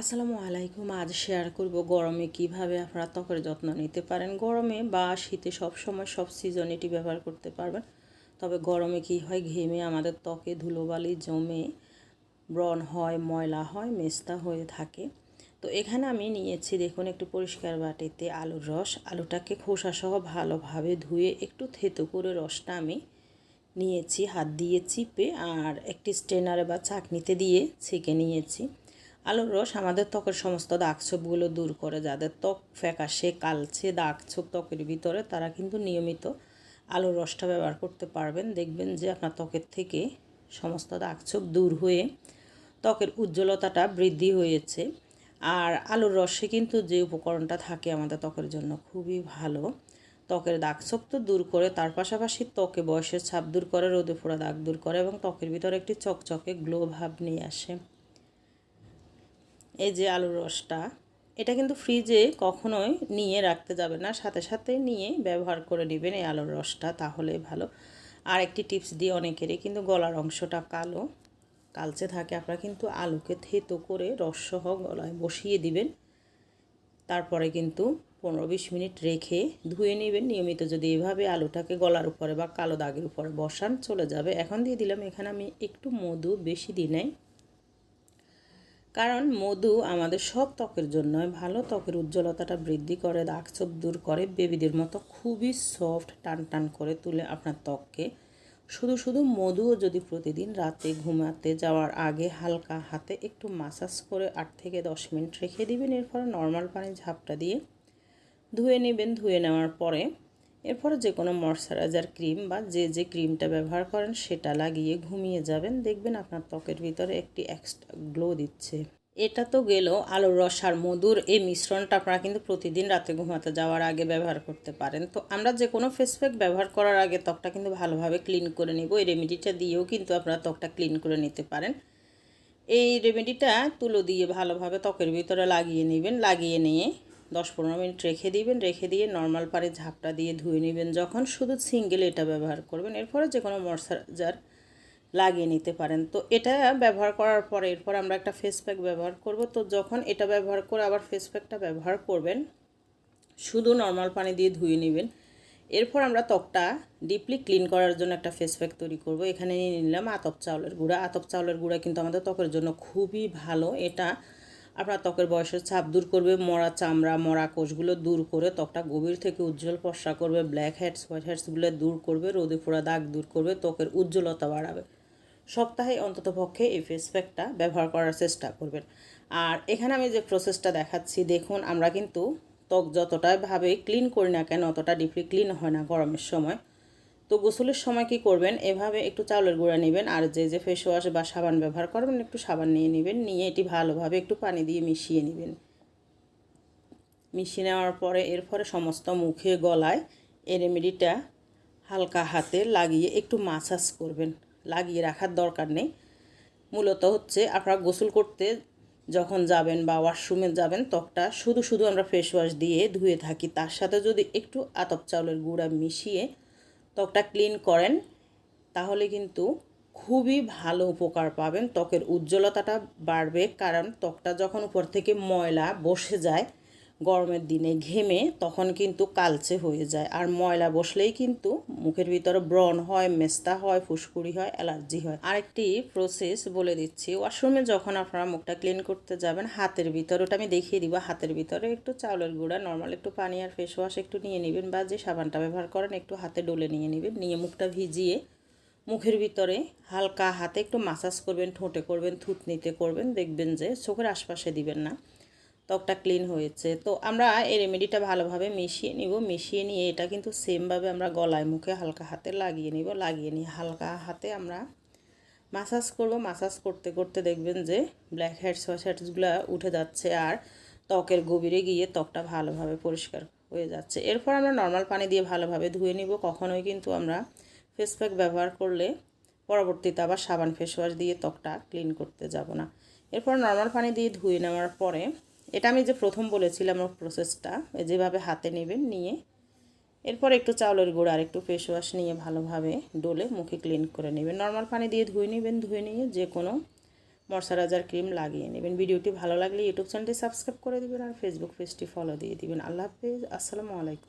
আসসালামু আলাইকুম, আজ শেয়ার করব গরমে কীভাবে আপনারা ত্বকের যত্ন নিতে পারেন। গরমে বা শীতে সব সময় সব সিজন এটি ব্যবহার করতে পারবেন। তবে গরমে কি হয়, ঘেমে আমাদের ত্বকে ধুলোবালি জমে, ব্রণ হয়, ময়লা হয়, মেস্তা হয়ে থাকে। তো এখানে আমি নিয়েছি, দেখুন, একটু পরিষ্কার বাটিতে আলুর রস। আলুটাকে খোসাসহ ভালোভাবে ধুয়ে একটু থেতো করে রসটা আমি নিয়েছি, হাত দিয়ে চিপে, আর একটি স্ট্রেনারে বা চাকনিতে দিয়ে ছেঁকে নিয়েছি। আলুর রস, আমাদের ত্বকের সমস্ত দাগছোপগুলো দূর করে, যাদের ত্বক ফ্যাকাশে, কালচে দাগছোপ ত্বকের ভিতরে, তারা কিন্তু নিয়মিত আলুর রসটা ব্যবহার করতে পারবেন। দেখবেন যে আপনার ত্বকের থেকে সমস্ত দাগছোপ দূর হয়ে ত্বকের উজ্জ্বলতাটা বৃদ্ধি হয়েছে। আর আলুর রসে কিন্তু যে উপকরণটা থাকে আমাদের ত্বকের জন্য খুবই ভালো। ত্বকের দাগ দাগছোপ তো দূর করে, তার পাশাপাশি ত্বকে বয়সের ছাপ দূর করে, রোদে ফোড়া দাগ দূর করে এবং ত্বকের ভিতরে একটি চকচকে গ্লো ভাব নিয়ে আসে। এই যে আলুর রসটা, এটা কিন্তু ফ্রিজে কখনোই নিয়ে রাখতে যাবে না। সাথে সাথে নিয়ে ব্যবহার করে নেবেন এই আলুর রসটা, তাহলে ভালো। আর একটি টিপস দিয়ে অনেকেরই কিন্তু গলার অংশটা কালো, কালচে থাকে, আপনারা কিন্তু আলুকে থেতো করে রসসহ গলায় বসিয়ে দিবেন। তারপরে কিন্তু পনেরো বিশ মিনিট রেখে ধুয়ে নেবেন। নিয়মিত যদি এভাবে আলুটাকে গলার উপরে বা কালো দাগের উপরে বসান, চলে যাবে। এখন দিয়ে দিলাম, এখানে আমি একটু মধু বেশি দিই নাই। কারণ মধু আমাদের সব ত্বকের জন্য ভালো। ত্বকের উজ্জ্বলতাটা বৃদ্ধি করে, দাগ দাগছোপ দূর করে, বেবিদের মতো খুবই সফট, টান টান করে তুলে আপনার ত্বককে। শুধু শুধু মধুও যদি প্রতিদিন রাতে ঘুমাতে যাওয়ার আগে হালকা হাতে একটু মাসাজ করে আট থেকে দশ মিনিট রেখে দিবেন। এরপর নর্মাল পানি ঝাপটা দিয়ে ধুয়ে নেবেন। ধুয়ে নেওয়ার পরে এরপরে যে কোনো ময়শ্চারাইজার ক্রিম বা যে যে ক্রিমটা ব্যবহার করেন সেটা লাগিয়ে ঘুমিয়ে যাবেন। দেখবেন আপনার ত্বকের ভিতরে একটি এক্সট্রা গ্লো দিচ্ছে। এটা তো গেল আলুর রস আর মধুর এই মিশ্রণটা আপনারা কিন্তু প্রতিদিন রাতে ঘুমাতে যাওয়ার আগে ব্যবহার করতে পারেন। তো আমরা যে কোনো ফেস প্যাক ব্যবহার করার আগে ত্বকটা কিন্তু ভালোভাবে ক্লিন করে নিব। এই রেমেডিটা দিয়েও কিন্তু আপনারা ত্বকটা ক্লিন করে নিতে পারেন। এই রেমেডিটা তুলো দিয়ে ভালোভাবে ত্বকের ভিতরে লাগিয়ে নেবেন। লাগিয়ে নিয়ে দশ পনেরো মিনিট রেখে দিবেন, রেখে দিয়ে নর্মাল পারে ঝাপটা দিয়ে ধুয়ে নেবেন যখন। শুধু সিঙ্গেল এটা ব্যবহার করবেন, এরপরে যে কোনো ময়শ্চারাইজার লাগিয়ে নিতে পারেন। তো এটা ব্যবহার করার পরে এরপর আমরা একটা ফেস প্যাক ব্যবহার করব। তো যখন এটা ব্যবহার করে আবার ফেস প্যাকটা ব্যবহার করবেন, শুধু নর্মাল পানি দিয়ে ধুয়ে নেবেন। এরপর আমরা ত্বকটা ডিপলি ক্লিন করার জন্য একটা ফেস প্যাক তৈরি করব। এখানে নিয়ে নিলাম আতপ চাউলের গুঁড়া। আতপ চাউলের গুঁড়া কিন্তু আমাদের ত্বকের জন্য খুবই ভালো। এটা আপনার ত্বকের বয়সের ছাপ দূর করবে, মরা চামড়া, মরা কোষগুলো দূর করে ত্বকটা গভীর থেকে উজ্জ্বল ফর্সা করবে ব্ল্যাক হেডস হোয়াইট হেডসগুলো দূর করবে, রোদে ফোড়া দাগ দূর করবে, ত্বকের উজ্জ্বলতা বাড়াবে। সপ্তাহে অন্তত পক্ষে এই ফেস প্যাকটা ব্যবহার করার চেষ্টা করবেন। আর এখানে আমি যে প্রসেসটা দেখাচ্ছি, দেখুন, আমরা কিন্তু ত্বক যতটাই ভাবে ক্লিন করি না কেন, অতটা ডিপলি ক্লিন হয় না গরমের সময়। তো গোসলের সময় কি করবেন? এভাবে একটু চাউলের গুঁড়া নেবেন আর যে যে ফেস ওয়াশ বা সাবান ব্যবহার করবেন, একটু সাবান নিয়ে নেবেন। নিয়ে এটি ভালোভাবে একটু পানি দিয়ে মিশিয়ে নেবেন। মিশিয়ে নেওয়ার পরে এরপরে সমস্ত মুখে গলায় এই রেমেডিটা হালকা হাতে লাগিয়ে একটু মাসাজ করবেন। লাগিয়ে রাখার দরকার নেই। মূলত হচ্ছে আপনারা গোসল করতে যখন যাবেন বা ওয়াশরুমে যাবেন, ত্বকটা শুধু শুধু আমরা ফেস ওয়াশ দিয়ে ধুয়ে থাকি। তার সাথে যদি একটু আতপ চাউলের গুঁড়া মিশিয়ে ত্বকটা ক্লিন করেন, তাহলে কিন্তু খুবই ভালো উপকার পাবেন। ত্বকের উজ্জ্বলতাটা বাড়বে, কারণ ত্বকটা যখন উপর থেকে ময়লা বসে যায় গরমের দিনে ঘেমে তখন কিন্তু কালচে হয়ে যায়। আর ময়লা বসলেই কিন্তু মুখের ভিতরে ব্রণ হয়, মেস্তা হয়, ফুসকুড়ি হয়, অ্যালার্জি হয়। আরেকটি প্রসেস বলে দিচ্ছি। ওয়াশরুমে যখন আপনারা মুখটা ক্লিন করতে যাবেন, হাতের ভিতরে, ওটা আমি দেখিয়ে দিব, হাতের ভিতরে একটু চাউলের গুঁড়া নর্মাল একটু পানি আর ফেস ওয়াশ একটু নিয়ে নেবেন বা যে সাবানটা ব্যবহার করেন, একটু হাতে ডলে নিয়ে নেবেন। নিয়ে মুখটা ভিজিয়ে মুখের ভিতরে হালকা হাতে একটু মাসাজ করবেন, ঠোঁটে করবেন, থুতনিতে করবেন, দেখবেন যে চোখের আশপাশে দিবেন না। ত্বকটা ক্লিন হয়েছে। তো আমরা এই রেমেডিটা ভালোভাবে মিশিয়ে নিব। মিশিয়ে নিয়ে এটা কিন্তু সেমভাবে আমরা গলায় মুখে হালকা হাতে লাগিয়ে নিব। লাগিয়ে নিয়ে হালকা হাতে আমরা মাসাজ করব। মাসাজ করতে করতে দেখবেন যে ব্ল্যাক হেডস হোয়াইট হেডসগুলো উঠে যাচ্ছে আর ত্বকের গভীরে গিয়ে ত্বকটা ভালোভাবে পরিষ্কার হয়ে যাচ্ছে। এরপর আমরা নর্মাল পানি দিয়ে ভালোভাবে ধুয়ে নিব। কখনোই কিন্তু আমরা ফেস প্যাক ব্যবহার করলে পরবর্তীতে আবার সাবান ফেস ওয়াশ দিয়ে ত্বকটা ক্লিন করতে যাব না। এরপর নর্মাল পানি দিয়ে ধুয়ে নেওয়ার পরে এটা আমি যে প্রথম বলেছিলাম প্রসেসটা যেভাবে হাতে নেবেন নিয়ে, এরপর একটু চাউলের গুঁড়ো আর একটু ফেস ওয়াশ নিয়ে ভালোভাবে ডোলে মুখে ক্লিন করে নেবেন। নর্মাল পানি দিয়ে ধুয়ে নেবেন, ধুয়ে নিয়ে যে কোনো ময়শ্চারাইজার ক্রিম লাগিয়ে নেবেন। ভিডিওটি ভালো লাগলে ইউটিউব চ্যানেলটি সাবস্ক্রাইব করে দেবেন আর ফেসবুক পেজটি ফলো দিয়ে দিবেন। আল্লাহ হাফেজ, আসসালামু আলাইকুম।